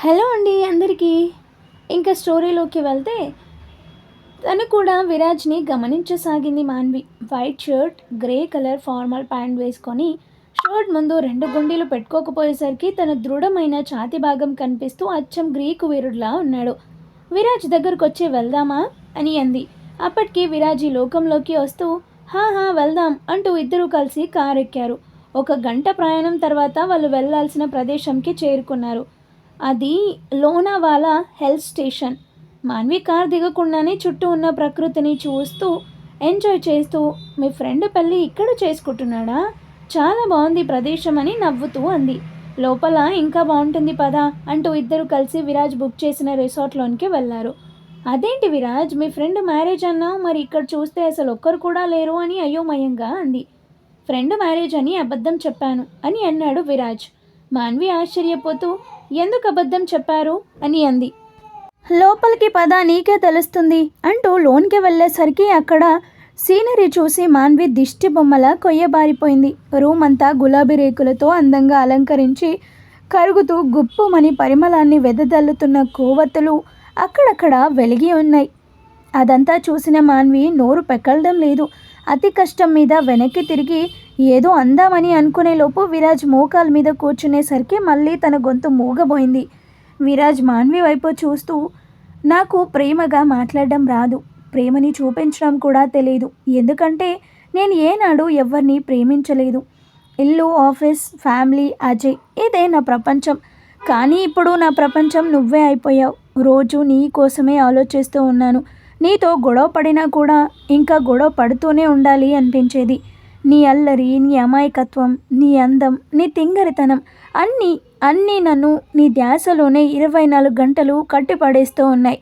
Hello అండి అందరికీ. ఇంకా స్టోరీలోకి వెళ్తే తను కూడా విరాజ్ని గమనించసాగింది Manvi. White shirt grey colour formal pant వేసుకొని షర్ట్ ముందు రెండు గుండీలు పెట్టుకోకపోయేసరికి తన దృఢమైన ఛాతి భాగం కనిపిస్తూ అచ్చం గ్రీకు వీరుడిలా ఉన్నాడు. విరాజ్ దగ్గరకు వచ్చి వెళ్దామా అని అంది. అప్పటికి విరాజ్ ఈ లోకంలోకి వస్తూ హా హా వెళ్దాం అంటూ ఇద్దరూ కలిసి కారు ఎక్కారు ఒక గంట ప్రయాణం తర్వాత వాళ్ళు వెళ్ళాల్సిన ప్రదేశంకి చేరుకున్నారు. అది Lonavala health station Manvi car దిగకుండానే చుట్టూ ఉన్న ప్రకృతిని చూస్తూ ఎంజాయ్ చేస్తూ మీ ఫ్రెండ్ పెళ్ళి ఇక్కడ చేసుకుంటున్నాడా? చాలా బాగుంది ప్రదేశం అని నవ్వుతూ అంది. లోపల ఇంకా బాగుంటుంది పదా అంటూ ఇద్దరు కలిసి విరాజ్ బుక్ చేసిన రిసార్ట్లోనికి వెళ్ళారు అదేంటి విరాజ్? మీ ఫ్రెండ్ మ్యారేజ్ అన్నావు మరి ఇక్కడ చూస్తే అసలు ఒక్కరు కూడా లేరు అని అయోమయంగా అంది. ఫ్రెండ్ మ్యారేజ్ అని అబద్ధం చెప్పాను అని అన్నాడు విరాజ్. మాన్వి ఆశ్చర్యపోతూ ఎందుకు అబద్ధం చెప్పారు? అని అంది. లోపలికి పద నీకే తెలుస్తుంది అంటూ లోన్కి వెళ్ళేసరికి అక్కడ సీనరీ చూసి మాన్వి దిష్టి బొమ్మల కొయ్యబారిపోయింది. రూమ్ అంతా గులాబీ రేకులతో అందంగా అలంకరించి కరుగుతూ గుప్పుమని పరిమళాన్ని వెదజల్లుతున్న కోవత్తులు అక్కడక్కడ వెలిగి ఉన్నాయి. అదంతా చూసిన మాన్వి నోరు పెక్కలడం లేదు. అతి కష్టం మీద వెనక్కి తిరిగి ఏదో అందామని అనుకునేలోపు విరాజ్ మోకాల మీద కూర్చునేసరికి మళ్ళీ తన గొంతు మూగబోయింది. విరాజ్ మాన్వి వైపు చూస్తూ నాకు ప్రేమగా మాట్లాడడం రాదు. ప్రేమని చూపించడం కూడా తెలియదు ఎందుకంటే నేను ఏనాడు ఎవరిని ప్రేమించలేదు. ఇల్లు ఆఫీస్ ఫ్యామిలీ అజయ్ ఇదే నా ప్రపంచం. కానీ ఇప్పుడు నా ప్రపంచం నువ్వే అయిపోయావు. రోజు నీ కోసమే ఆలోచిస్తూ ఉన్నాను. నీతో గొడవ పడినా కూడా ఇంకా గొడవ పడుతూనే ఉండాలి అనిపించేది. నీ అల్లరి నీ అమాయకత్వం నీ అందం నీ తింగరితనం అన్నీ అన్నీ నన్ను నీ ధ్యాసలోనే ఇరవై నాలుగు గంటలు కట్టిపడేస్తూ ఉన్నాయి.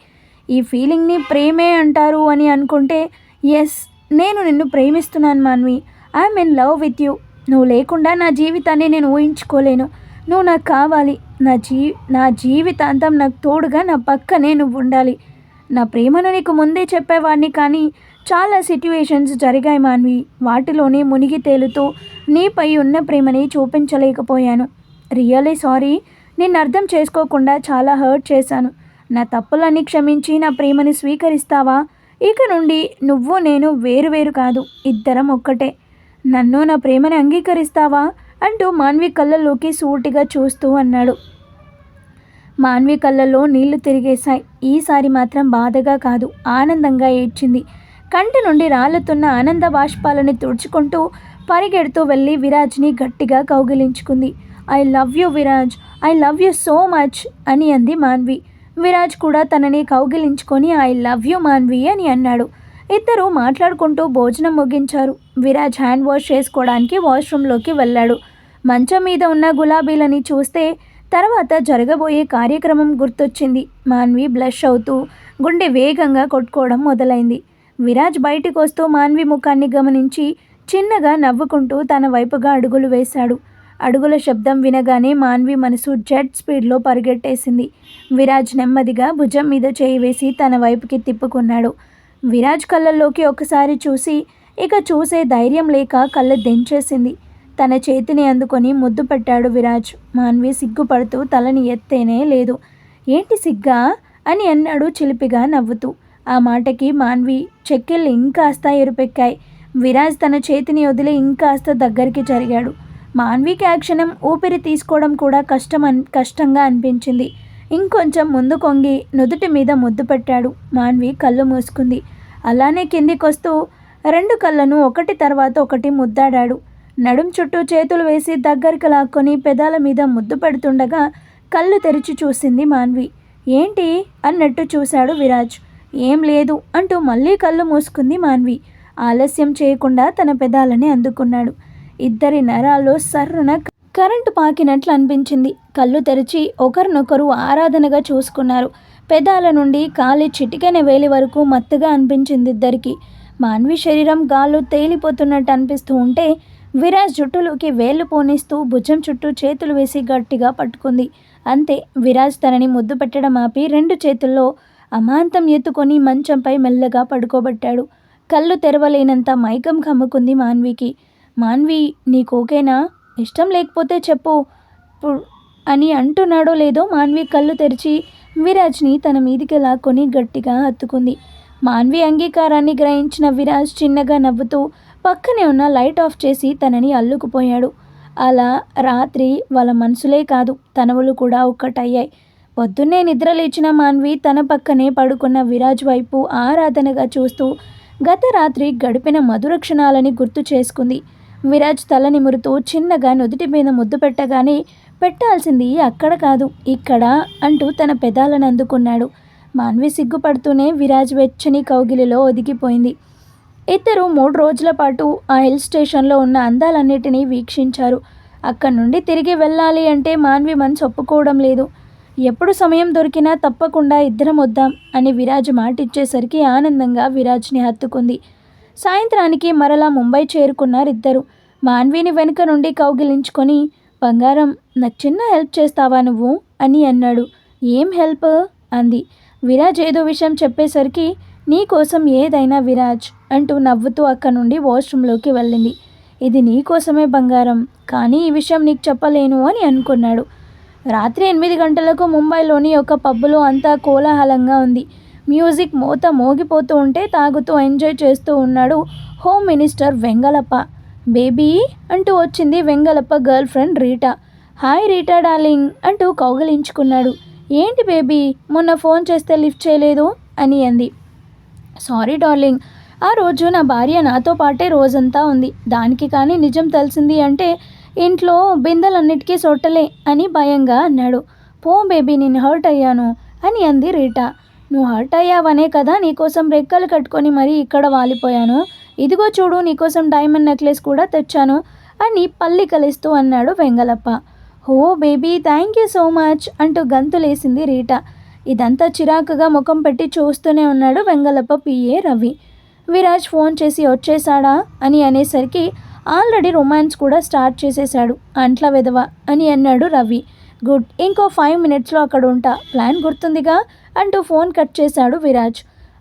ఈ ఫీలింగ్ని ప్రేమే అంటారు అని అనుకుంటే ఎస్ నేను నిన్ను ప్రేమిస్తున్నాను Manvi. I'm in love with you నువ్వు లేకుండా నా జీవితాన్ని నేను ఊహించుకోలేను. నువ్వు నాకు కావాలి. నా జీ నా జీవితాంతం నాకు తోడుగా నా పక్కనే నువ్వు ఉండాలి. నా ప్రేమను నీకు ముందే చెప్పేవాడిని కానీ చాలా సిట్యువేషన్స్ జరిగాయి మాన్వి. వాటిలోనే మునిగి తేలుతూ నీపై ఉన్న ప్రేమని చూపించలేకపోయాను. రియలీ సారీ నిన్ను అర్థం చేసుకోకుండా చాలా హర్ట్ చేశాను. నా తప్పులన్నీ క్షమించి నా ప్రేమని స్వీకరిస్తావా? ఇక నుండి నువ్వు నేను వేరు వేరు కాదు. ఇద్దరం ఒక్కటే. నన్ను నా ప్రేమని అంగీకరిస్తావా? అంటూ మాన్వి కళ్ళల్లోకి సూటిగా చూస్తూ అన్నాడు. మాన్వి కళ్ళల్లో నీళ్ళు తిరిగేశాయి. ఈసారి మాత్రం బాధగా కాదు ఆనందంగా ఏడ్చింది. కంటి నుండి రాలుతున్న ఆనంద బాష్పాలని తుడుచుకుంటూ పరిగెడుతూ వెళ్ళి విరాజ్ని గట్టిగా కౌగిలించుకుంది. I love you Viraj I love you so much అని అంది మాన్వి. విరాజ్ కూడా తనని కౌగిలించుకొని ఐ లవ్ యూ మాన్వి అని అన్నాడు. ఇద్దరు మాట్లాడుకుంటూ భోజనం ముగించారు. విరాజ్ హ్యాండ్ వాష్ చేసుకోవడానికి వాష్రూమ్లోకి వెళ్ళాడు. మంచం మీద ఉన్న గులాబీలని చూస్తే తర్వాత జరగబోయే కార్యక్రమం గుర్తొచ్చింది. మాన్వి బ్లష్ అవుతూ గుండె వేగంగా కొట్టుకోవడం మొదలైంది. విరాజ్ బయటికి వస్తూ మాన్వి ముఖాన్ని గమనించి చిన్నగా నవ్వుకుంటూ తన వైపుగా అడుగులు వేశాడు. అడుగుల శబ్దం వినగానే మాన్వి మనసు జెట్ స్పీడ్లో పరిగెట్టేసింది. విరాజ్ నెమ్మదిగా భుజం మీద చేయి వేసి తన వైపుకి తిప్పుకున్నాడు. విరాజ్ కళ్ళల్లోకి ఒకసారి చూసి ఇక చూసే ధైర్యం లేక కళ్ళు దెంచేసింది. తన చేతిని అందుకొని ముద్దు పెట్టాడు విరాజ్. మాన్వి సిగ్గుపడుతూ తలని ఎత్తేనే లేదు. ఏంటి సిగ్గా? అని అన్నాడు చిలిపిగా నవ్వుతూ. ఆ మాటకి మాన్వి చెక్కిళ్ళు ఇంకాస్త ఎరుపెక్కాయి. విరాజ్ తన చేతిని వదిలి ఇంకాస్త దగ్గరికి జరిగాడు. మాన్వికి ఆ క్షణం ఊపిరి తీసుకోవడం కూడా కష్టం అన్ కష్టంగా అనిపించింది. ఇంకొంచెం ముందు కొంగి నుదుటి మీద ముద్దు పెట్టాడు. మాన్వి కళ్ళు మూసుకుంది. అలానే కిందికొస్తూ రెండు కళ్ళను ఒకటి తర్వాత ఒకటి ముద్దాడాడు. నడుం చుట్టూ చేతులు వేసి దగ్గరికి లాక్కొని పెదాల మీద ముద్దు పెడుతుండగా కళ్ళు తెరిచి చూసింది మాన్వి. ఏంటి? అన్నట్టు చూశాడు విరాజ్. ఏం లేదు అంటూ మళ్ళీ కళ్ళు మూసుకుంది మాన్వి. ఆలస్యం చేయకుండా తన పెదాలని అందుకున్నాడు. ఇద్దరి నరాల్లో సర్రున కరెంటు పాకినట్లు అనిపించింది. కళ్ళు తెరిచి ఒకరినొకరు ఆరాధనగా చూసుకున్నారు. పెదాల నుండి కాలి చిటికెన వేలి వరకు మత్తుగా అనిపించింది ఇద్దరికి. మాన్వి శరీరం గాల్లో తేలిపోతున్నట్టు అనిపిస్తూ ఉంటే విరాజ్ జుట్టులోకి వేళ్ళు పోనిస్తూ భుజం చుట్టూ చేతులు వేసి గట్టిగా పట్టుకుంది. అంతే విరాజ్ తనని ముద్దు పెట్టడం ఆపి రెండు చేతుల్లో అమాంతం ఎత్తుకొని మంచంపై మెల్లగా పడుకోబెట్టాడు. కళ్ళు తెరవలేనంత మైకం కమ్ముకుంది మాన్వికి. మాన్వి నీకు ఓకేనా ఇష్టం లేకపోతే చెప్పు. అని అంటున్నాడో లేదో మాన్వి కళ్ళు తెరిచి విరాజ్ని తన మీదికి లాక్కొని గట్టిగా హత్తుకుంది. మాన్వి అంగీకారాన్ని గ్రహించిన విరాజ్ చిన్నగా నవ్వుతూ పక్కనే ఉన్న లైట్ ఆఫ్ చేసి తనని అల్లుకుపోయాడు. అలా రాత్రి వాళ్ళ మనసులే కాదు తనవులు కూడా ఒక్కటయ్యాయి. పొద్దున్నే నిద్ర లేచిన మాన్వి తన పక్కనే పడుకున్న విరాజ్ వైపు ఆరాధనగా చూస్తూ గత రాత్రి గడిపిన మధుర క్షణాలని గుర్తు చేసుకుంది. విరాజ్ తల నిమురుతూ చిన్నగా నుదుటి మీద ముద్దు పెట్టగానే పెట్టాల్సింది అక్కడ కాదు ఇక్కడ అంటూ తన పెదాలను అందుకున్నాడు. మాన్వి సిగ్గుపడుతూనే విరాజ్ వెచ్చని కౌగిలిలో ఒదిగిపోయింది. ఇద్దరు మూడు రోజుల పాటు ఆ హిల్ స్టేషన్లో ఉన్న అందాలన్నిటినీ వీక్షించారు. అక్కడి నుండి తిరిగి వెళ్ళాలి అంటే మాన్వి మనసు ఒప్పుకోవడం లేదు. ఎప్పుడు సమయం దొరికినా తప్పకుండా ఇద్దరం వద్దాం అని విరాజ్ మాటిచ్చేసరికి ఆనందంగా విరాజ్ని హత్తుకుంది. సాయంత్రానికి మరలా ముంబై చేరుకున్నారు ఇద్దరు మాన్విని వెనుక నుండి కౌగిలించుకొని బంగారం నాకు చిన్న హెల్ప్ చేస్తావా నువ్వు? అని అన్నాడు. ఏం హెల్ప్? అంది. విరాజ్ ఏదో విషయం చెప్పేసరికి నీ కోసం ఏదైనా విరాజ్ అంటూ నవ్వుతూ అక్క నుండి వాష్రూమ్లోకి వెళ్ళింది. ఇది నీ కోసమే బంగారం. కానీ ఈ విషయం నీకు చెప్పలేను అని అనుకున్నాడు. రాత్రి ఎనిమిది గంటలకు ముంబైలోని ఒక పబ్బులో అంతా కోలాహలంగా ఉంది. మ్యూజిక్ మూత మోగిపోతూ ఉంటే తాగుతూ ఎంజాయ్ చేస్తూ ఉన్నాడు హోమ్ మినిస్టర్ వెంగలప్ప బేబీ అంటూ వచ్చింది Vengalappa girlfriend Rita. Hi Rita darling అంటూ కౌగలించుకున్నాడు. ఏంటి బేబీ మొన్న ఫోన్ చేస్తే లిఫ్ట్ చేయలేదు? అని అంది. సారీ డార్లింగ్ ఆ రోజు నా భార్య నాతో పాటే రోజంతా ఉంది. దానికి కానీ నిజం తెలిసింది అంటే ఇంట్లో బిందెలన్నిటికీ సొట్టలే అని భయంగా అన్నాడు. పో బేబీ నేను హర్ట్ అయ్యాను అని అంది రీటా. నువ్వు హర్ట్ అయ్యావనే కదా నీకోసం రెక్కలు కట్టుకొని మరీ ఇక్కడ వాలిపోయాను. ఇదిగో చూడు నీకోసం డైమండ్ నెక్లెస్ కూడా తెచ్చాను అని పల్లి కలిస్తూ అన్నాడు Vengalappa. Oh baby thank you so much అంటూ గంతులేసింది రీటా. ఇదంతా చిరాకుగా ముఖం పెట్టి చూస్తూనే ఉన్నాడు వెంగలప్ప పిఏ రవి. విరాజ్ ఫోన్ చేసి వచ్చేసాడా అని అనేసరికి ఆల్రెడీ రొమాన్స్ కూడా స్టార్ట్ చేసేశాడు. అంట్ల విధవ అని అన్నాడు రవి. గుడ్ ఇంకో ఫైవ్ మినిట్స్లో అక్కడ ఉంటా. ప్లాన్ గుర్తుందిగా? అంటూ ఫోన్ కట్ చేశాడు విరాజ్.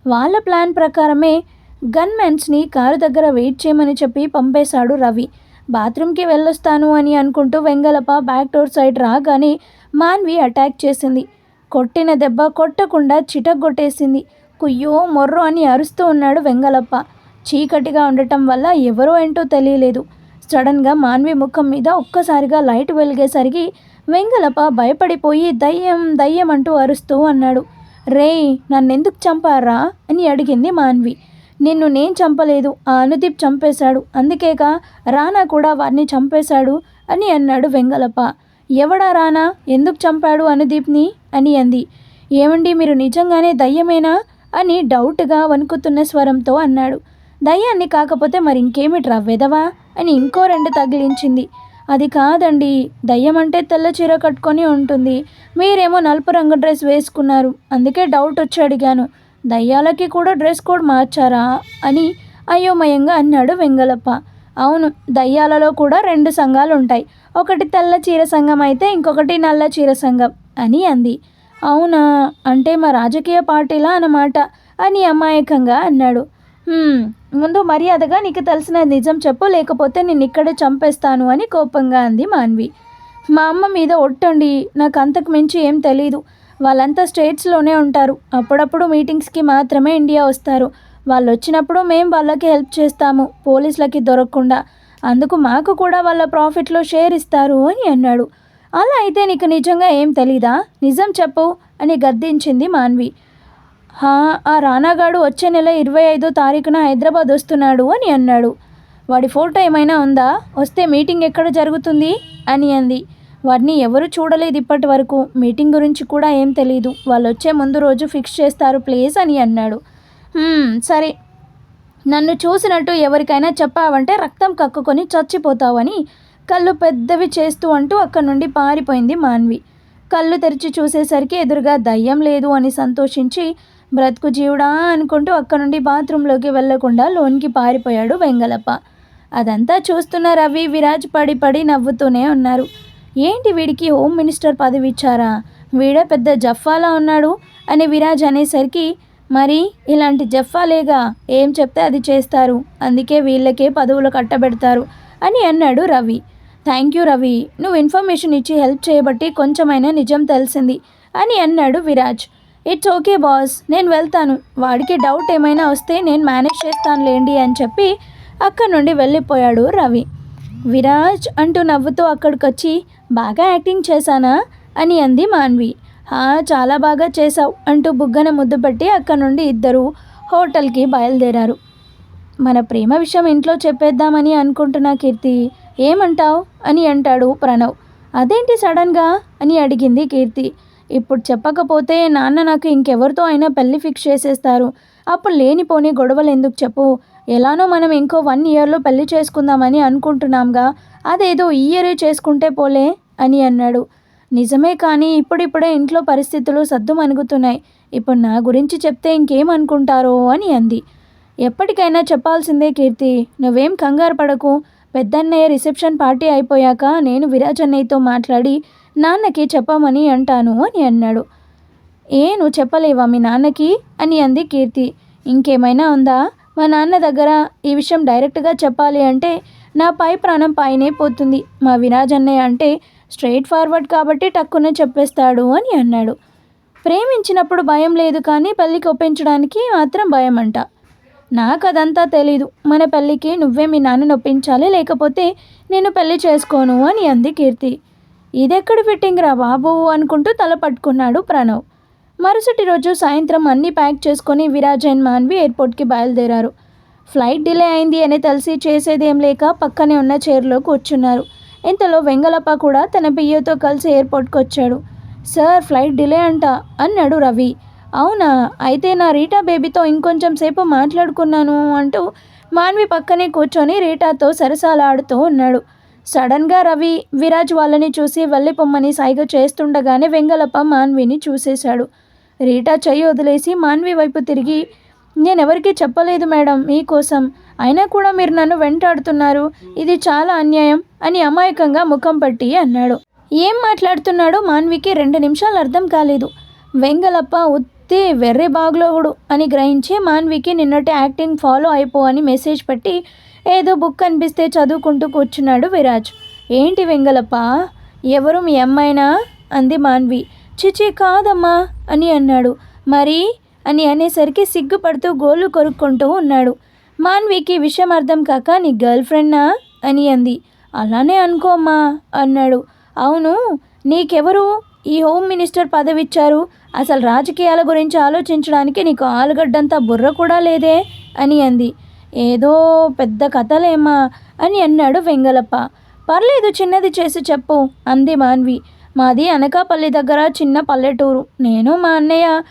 వాళ్ళ ప్లాన్ ప్రకారమే గన్మెన్స్ని కారు దగ్గర వెయిట్ చేయమని చెప్పి పంపేశాడు రవి. బాత్రూమ్కి వెళ్ళొస్తాను అని అనుకుంటూ వెంగలప్ప బ్యాక్ డోర్ సైడ్ రాగానే మాన్వి అటాక్ చేసింది. కొట్టిన దెబ్బ కొట్టకుండా చిటగొట్టేసింది. కుయ్యో మొర్రో అని అరుస్తూ ఉన్నాడు వెంగలప్ప చీకటిగా ఉండటం వల్ల ఎవరో ఏంటో తెలియలేదు. సడన్గా మాన్వి ముఖం మీద ఒక్కసారిగా లైట్ వెలిగేసరికి వెంగలప భయపడిపోయి దయ్యం దయ్యం అంటూ అరుస్తూ అన్నాడు. రే నన్నెందుకు చంపారా? అని అడిగింది మాన్వి. నిన్ను నేను చంపలేదు ఆ అనుదీప్ చంపేశాడు. అందుకేగా రానా కూడా వారిని చంపేశాడు అని అన్నాడు వెంగలప ఎవడా రానా? ఎందుకు చంపాడు అనుదీప్ని? అని అంది. ఏమండి మీరు నిజంగానే దయ్యమేనా? అని డౌట్గా వణుకుతున్న స్వరంతో అన్నాడు. దయ్యాన్ని కాకపోతే మరి ఇంకేమిట్రా వెదవా అని ఇంకో రెండు తగిలించింది. అది కాదండి దయ్యం అంటే తెల్ల చీర కట్టుకొని ఉంటుంది. మీరేమో నలుపు రంగు డ్రెస్ వేసుకున్నారు. అందుకే డౌట్ వచ్చి అడిగాను. దయ్యాలకి కూడా డ్రెస్ కోడ్ మార్చారా? అని అయోమయంగా అన్నాడు వెంగలప్ప అవును దయ్యాలలో కూడా రెండు సంఘాలు ఉంటాయి ఒకటి తెల్ల చీర సంఘం అయితే ఇంకొకటి నల్ల చీర సంఘం అని అంది. అవునా? అంటే మా రాజకీయ పార్టీలా అన్నమాట అని అమాయకంగా అన్నాడు. ముందు మర్యాదగా నీకు తెలిసిన నిజం చెప్పు లేకపోతే నేను ఇక్కడే చంపేస్తాను అని కోపంగా అంది మాన్వి. మా అమ్మ మీద ఒట్టండి నాకు అంతకు మించి ఏం తెలీదు. వాళ్ళంతా స్టేట్స్లోనే ఉంటారు. అప్పుడప్పుడు మీటింగ్స్కి మాత్రమే ఇండియా వస్తారు. వాళ్ళు వచ్చినప్పుడు మేము వాళ్ళకి హెల్ప్ చేస్తాము పోలీసులకి దొరకకుండా. అందుకు మాకు కూడా వాళ్ళ ప్రాఫిట్లో షేర్ ఇస్తారు అని అన్నాడు. అలా అయితే నీకు నిజంగా ఏం తెలీదా? నిజం చెప్పు అని గద్దించింది మాన్వి. ఆ రానాగాడు వచ్చే నెల ఇరవై ఐదో తారీఖున హైదరాబాద్ వస్తున్నాడు అని అన్నాడు. వాడి ఫోటో ఏమైనా ఉందా? వస్తే మీటింగ్ ఎక్కడ జరుగుతుంది? అని అంది. వాడిని ఎవరు చూడలేదు ఇప్పటి వరకు. మీటింగ్ గురించి కూడా ఏం తెలియదు వాళ్ళు వచ్చే ముందు రోజు ఫిక్స్ చేస్తారు ప్లీజ్ అని అన్నాడు. సరే. నన్ను చూసినట్టు ఎవరికైనా చెప్పావంటే రక్తం కక్కుకొని చచ్చిపోతావని కళ్ళు పెద్దవి చేస్తూ అంటూ అక్కడి నుండి పారిపోయింది మాన్వి. కళ్ళు తెరిచి చూసేసరికి ఎదురుగా దయ్యం లేదు అని సంతోషించి బ్రతుకు జీవుడా అనుకుంటూ అక్కడి నుండి బాత్రూంలోకి వెళ్ళకుండా లోన్కి పారిపోయాడు వెంగలప్ప అదంతా చూస్తున్న రవి విరాజ్ పడి పడి నవ్వుతూనే ఉన్నారు. ఏంటి వీడికి హోమ్ మినిస్టర్ పదవి ఇచ్చారా వీడే పెద్ద జఫాలా ఉన్నాడు అని విరాజ్ అనేసరికి మరి ఇలాంటి జఫాలేగా ఏం చెప్తే అది చేస్తారు? అందుకే వీళ్ళకే పదవులు కట్టబెడతారు అని అన్నాడు రవి. థ్యాంక్ యూ రవి నువ్వు ఇన్ఫర్మేషన్ ఇచ్చి హెల్ప్ చేయబట్టి కొంచెమైనా నిజం తెలిసింది అని అన్నాడు విరాజ్. ఇట్స్ ఓకే బాస్ నేను వెళ్తాను. వాడికి డౌట్ ఏమైనా వస్తే నేను మేనేజ్ చేస్తానులేండి అని చెప్పి అక్కడి నుండి వెళ్ళిపోయాడు రవి. విరాజ్ అంటూ నవ్వుతూ అక్కడికి వచ్చి బాగా యాక్టింగ్ చేశానా? అని అంది మాన్వి. హా చాలా బాగా చేశావు అంటూ బుగ్గన ముద్దు పెట్టి అక్కడి నుండి ఇద్దరు హోటల్కి బయలుదేరారు. మన ప్రేమ విషయం ఇంట్లో చెప్పేద్దామని అనుకుంటున్నా కీర్తి. ఏమంటావు? అని అంటాడు ప్రణవ్. అదేంటి సడన్గా? అని అడిగింది కీర్తి. ఇప్పుడు చెప్పకపోతే నాన్న నాకు ఇంకెవరితో అయినా పెళ్ళి ఫిక్స్ చేసేస్తారు. అప్పుడు లేనిపోని గొడవలు ఎందుకు చెప్పు? ఎలానో మనం ఇంకో వన్ ఇయర్లో పెళ్ళి చేసుకుందామని అనుకుంటున్నాంగా. అదేదో ఈ ఇయరే చేసుకుంటే పోలే అని అన్నాడు. నిజమే కానీ ఇప్పుడిప్పుడే ఇంట్లో పరిస్థితులు సద్దుమణుగుతున్నాయి ఇప్పుడు నా గురించి చెప్తే ఇంకేమనుకుంటారో అని అంది. ఎప్పటికైనా చెప్పాల్సిందే కీర్తి నువ్వేం కంగారు పడకు. పెద్దన్నయ్య రిసెప్షన్ పార్టీ అయిపోయాక నేను విరాజ్ అన్నయ్యతో మాట్లాడి నాన్నకి చెప్పమని అంటాను అని అన్నాడు. ఏ నువ్వు చెప్పలేవా మీ నాన్నకి? అని అంది కీర్తి. ఇంకేమైనా ఉందా? మా నాన్న దగ్గర ఈ విషయం డైరెక్ట్గా చెప్పాలి అంటే నా పై ప్రాణం పైనే పోతుంది. మా విరాజ్ అన్నయ్య అంటే స్ట్రైట్ ఫార్వర్డ్ కాబట్టి టక్కునే చెప్పేస్తాడు అని అన్నాడు. ప్రేమించినప్పుడు భయం లేదు కానీ పెళ్ళికి ఒప్పించడానికి మాత్రం భయం అంట నాకు అదంతా తెలీదు. మన పెళ్ళికి నువ్వే మీ నాన్నను ఒప్పించాలి లేకపోతే నేను పెళ్ళి చేసుకోను అని అంది కీర్తి. ఇదెక్కడ ఫిట్టింగ్ రా బాబు అనుకుంటూ తల పట్టుకున్నాడు ప్రణవ్. మరుసటి రోజు సాయంత్రం అన్నీ ప్యాక్ చేసుకొని విరాజ్ అండ్ మాన్వి ఎయిర్పోర్ట్కి బయలుదేరారు. ఫ్లైట్ డిలే అయింది అని తెలిసి చేసేదేం లేక పక్కనే ఉన్న చైర్లో కూర్చున్నారు. ఇంతలో వెంగలప్ప కూడా తన పియ్యతో కలిసి ఎయిర్పోర్ట్కి వచ్చాడు. సార్ ఫ్లైట్ డిలే అంట అన్నాడు రవి. అవునా? అయితే నా రీటా బేబీతో ఇంకొంచెం సేపు మాట్లాడుకున్నాను అంటూ మాన్వి పక్కనే కూర్చొని రీటాతో సరసాలాడుతూ ఉన్నాడు. సడన్గా రవి విరాజ్ వాళ్ళని చూసి వెళ్ళిపోమ్మని సైగ చేస్తుండగానే వెంగలప్ప మాన్విని చూసేశాడు. రీటా చెయ్యి వదిలేసి మాన్వి వైపు తిరిగి నేనెవరికీ చెప్పలేదు మేడం మీకోసం. అయినా కూడా మీరు నన్ను వెంటాడుతున్నారు. ఇది చాలా అన్యాయం అని అమాయకంగా ముఖం పట్టి అన్నాడు. ఏం మాట్లాడుతున్నాడో మాన్వికి రెండు నిమిషాలు అర్థం కాలేదు వెంగలప్ప ఉత్తి వెర్రి బాగులోగుడు అని గ్రహించి మాన్వికి నిన్నటి యాక్టింగ్ ఫాలో అయిపో అని మెసేజ్ పెట్టి ఏదో బుక్ కనిపిస్తే చదువుకుంటూ కూర్చున్నాడు విరాజ్. ఏంటి వెంగళప్ప? ఎవరు మీ అమ్మాయినా? అంది మాన్వి. చిచి కాదమ్మా అని అన్నాడు. మరి? అని అనేసరికి సిగ్గుపడుతూ గోళ్ళు కొరుక్కుంటూ ఉన్నాడు. మాన్వికి విషయం అర్థం కాక నీ గర్ల్ ఫ్రెండ్నా? అని అంది. అలానే అనుకో అమ్మా అన్నాడు. అవును నీకెవరు? ఈ హోమ్ మినిస్టర్ పదవి ఇచ్చారు అసలు రాజకీయాల గురించి ఆలోచించడానికి నీకు ఆలుగడ్డంత బుర్ర కూడా లేదే? అని అంది. ఏదో పెద్ద కథలేమా? అని అన్నాడు వెంగళప్ప. పర్లేదు చిన్నది చేసి చెప్పు అంది మాన్వి. మాది అనకాపల్లి దగ్గర చిన్న పల్లెటూరు. నేను మా అన్నయ్య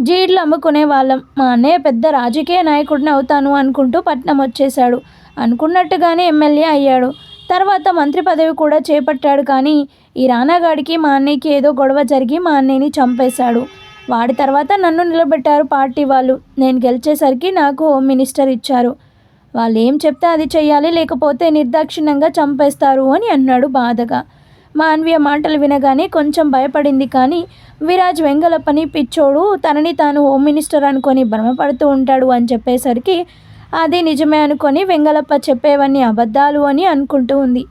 జీడ్లు అమ్ముకునే వాళ్ళం. మా అన్నయ్య పెద్ద రాజకీయ నాయకుడిని అవుతాను అనుకుంటూ పట్నం వచ్చేశాడు. అనుకున్నట్టుగానే ఎమ్మెల్యే అయ్యాడు. తర్వాత మంత్రి పదవి కూడా చేపట్టాడు కానీ ఈ రానాగాడికి మా అన్నయ్యకి ఏదో గొడవ జరిగి మా అన్నయ్యని చంపేశాడు. వాడి తర్వాత నన్ను నిలబెట్టారు పార్టీ వాళ్ళు. నేను గెలిచేసరికి నాకు హోమ్ మినిస్టర్ ఇచ్చారు. వాళ్ళు ఏం చెప్తే అది చేయాలి లేకపోతే నిర్దాక్షిణ్యంగా చంపేస్తారు అని అన్నాడు బాధగా. మాన్వీయ మాటలు వినగానే కొంచెం భయపడింది కానీ విరాజ్ వెంగళప్పని పిచ్చోడు తనని తాను హోమ్ మినిస్టర్ అనుకొని భ్రమపడుతూ ఉంటాడు అని చెప్పేసరికి అది నిజమే అనుకొని వెంగళప్ప చెప్పేవన్నీ అబద్ధాలు అని అనుకుంటూ ఉంది.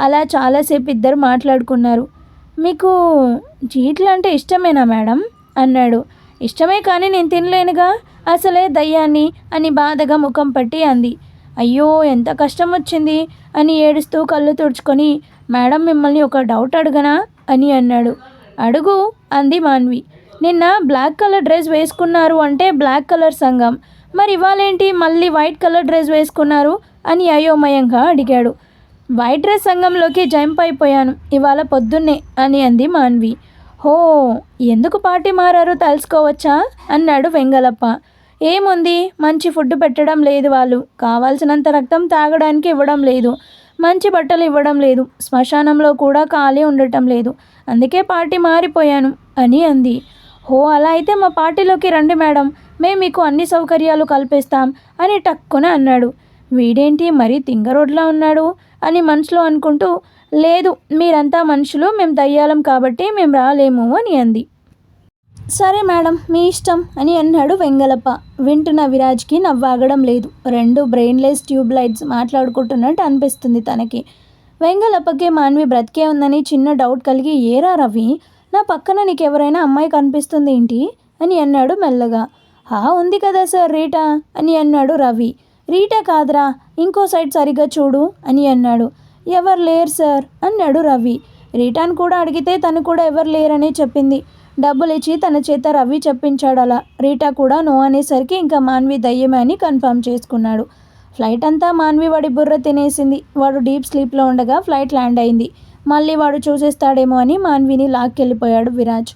అలా చాలాసేపు ఇద్దరు మాట్లాడుకున్నారు. మీకు చీట్లు అంటే ఇష్టమేనా మేడం? అన్నాడు. ఇష్టమే కానీ నేను తినలేనుగా. అసలే దయ్యాన్ని అని బాధగా ముఖం పట్టి అంది. అయ్యో ఎంత కష్టం వచ్చింది అని ఏడుస్తూ కళ్ళు తుడుచుకొని మేడం మిమ్మల్ని ఒక డౌట్ అడగనా? అని అన్నాడు. అడుగు అంది మాన్వి. నిన్న బ్లాక్ కలర్ డ్రెస్ వేసుకున్నారు అంటే బ్లాక్ కలర్ సంఘం. మరి ఇవాళేంటి మళ్ళీ వైట్ కలర్ డ్రెస్ వేసుకున్నారు? అని అయోమయంగా అడిగాడు. వైట్ డ్రెస్ సంఘంలోకి జంప్ అయిపోయాను ఇవాళ పొద్దున్నే అని అంది మాన్వి. హో ఎందుకు పార్టీ మారారో తెలుసుకోవచ్చా? అన్నాడు వెంగళప్ప. ఏముంది? మంచి ఫుడ్ పెట్టడం లేదు వాళ్ళు. కావాల్సినంత రక్తం తాగడానికి ఇవ్వడం లేదు. మంచి బట్టలు ఇవ్వడం లేదు. శ్మశానంలో కూడా ఖాళీ ఉండటం లేదు. అందుకే పార్టీ మారిపోయాను అని అంది. హో అలా అయితే మా పార్టీలోకి రండి మేడం. మేము మీకు అన్ని సౌకర్యాలు కల్పిస్తాం అని టక్కున అన్నాడు. వీడేంటి మరీ తింగరోడ్లా ఉన్నాడు? అని మనసులో అనుకుంటూ లేదు మీరంతా మనుషులు మేము దయ్యాలం కాబట్టి మేము రాలేము అని అంది. సరే మేడం మీ ఇష్టం అని అన్నాడు వెంగలప్ప వింటున్న విరాజ్కి నవ్వాగడం లేదు. రెండు బ్రెయిన్లెస్ ట్యూబ్ లైట్స్ మాట్లాడుకుంటున్నట్టు అనిపిస్తుంది తనకి. వెంగలప్పకే మాన్వి బ్రతికే ఉందని చిన్న డౌట్ కలిగి ఏరా రవి నా పక్కన నీకెవరైనా అమ్మాయి కనిపిస్తుంది ఏంటి? అని అన్నాడు మెల్లగా. హా ఉంది కదా సార్ రీటా అని అన్నాడు రవి. రీటా కాదురా ఇంకో సైడ్ సరిగ్గా చూడు అని అన్నాడు. ఎవరు లేరు సార్ అన్నాడు రవి. రీటాను కూడా అడిగితే తను కూడా ఎవరు లేరని చెప్పింది. డబ్బులు ఇచ్చి తన చేత రవి చెప్పించాడు అలా రీటా కూడా నో అనేసరికి ఇంకా మాన్వి దయ్యమే అని కన్ఫర్మ్ చేసుకున్నాడు. ఫ్లైట్ అంతా మాన్వి వాడి బుర్ర తినేసింది. వాడు డీప్ స్లీప్లో ఉండగా ఫ్లైట్ ల్యాండ్ అయింది. మళ్ళీ వాడు చూసేస్తాడేమో అని మాన్విని లాక్కెళ్ళిపోయాడు విరాజ్.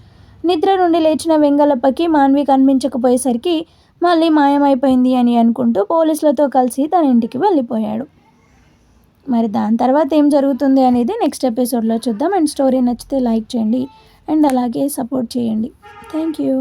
నిద్ర నుండి లేచిన వెంగలప్పకి మాన్వి కనిపించకపోయేసరికి మళ్ళీ మాయమైపోయింది అని అనుకుంటూ పోలీసులతో కలిసి తన ఇంటికి వెళ్ళిపోయాడు. మరి దాని తర్వాత ఏం జరుగుతుంది అనేది నెక్స్ట్ ఎపిసోడ్లో చూద్దాం. అండ్ స్టోరీ నచ్చితే లైక్ చేయండి. అండ్ అలాగే సపోర్ట్ చేయండి. Thank you.